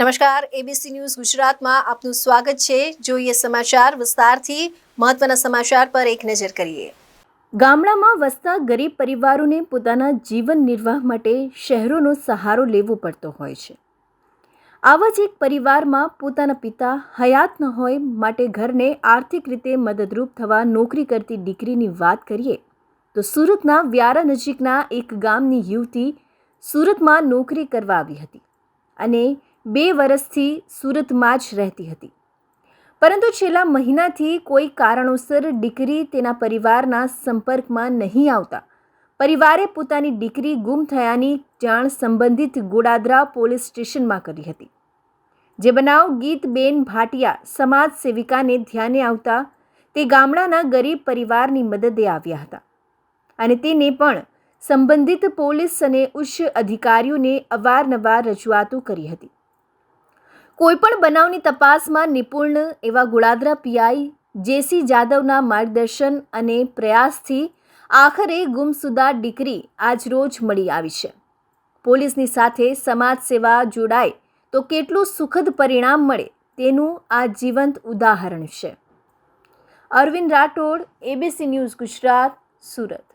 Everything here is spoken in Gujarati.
નમસ્કાર એબીસી ન્યૂઝ ગુજરાતમાં આપનું સ્વાગત છે. જોઈએ સમાચાર વિસ્તારથી. મહત્વના સમાચાર પર એક નજર કરીએ. ગામડામાં વસતા ગરીબ પરિવારોને પોતાના જીવન નિર્વાહ માટે શહેરોનો સહારો લેવો પડતો હોય છે. આવા જ એક પરિવારમાં પોતાના પિતા હયાત ન હોય માટે ઘરને આર્થિક રીતે મદદરૂપ થવા નોકરી કરતી દીકરીની વાત કરીએ, તો સુરતના વ્યારા નજીકના એક ગામની યુવતી સુરતમાં નોકરી કરવા આવી હતી અને બે વર્ષથી સુરતમાં જ રહેતી હતી. પરંતુ છેલ્લા મહિનાથી કોઈ કારણોસર દીકરી તેના પરિવારના સંપર્કમાં નહીં આવતા. પરિવારે પોતાની દીકરી ગુમ થયાની જાણ સંબંધિત ગોડાદરા પોલીસ સ્ટેશનમાં કરી હતી. જે બનાવ ગીતબેન ભાટિયા સમાજ સેવિકાને ધ્યાને આવતા તે ગામડાના ગરીબ પરિવારની મદદે આવ્યા હતા. અને તેને પણ સંબંધિત પોલીસ અને ઉચ્ચ અધિકારીઓને અવારનવાર રજૂઆતો કરી હતી. કોઈપણ બનાવની તપાસમાં નિપુણ એવા ગોળાદરા પીઆઈ જેસી જાદવના માર્ગદર્શન અને પ્રયાસથી આખરે ગુમસુદા દીકરી આજરોજ મળી આવી છે. પોલીસની સાથે સમાજ સેવા જોડાય તો કેટલું સુખદ પરિણામ મળે તેનું આ જીવંત ઉદાહરણ છે. Arvind Rathod ABC news Gujarat, Surat.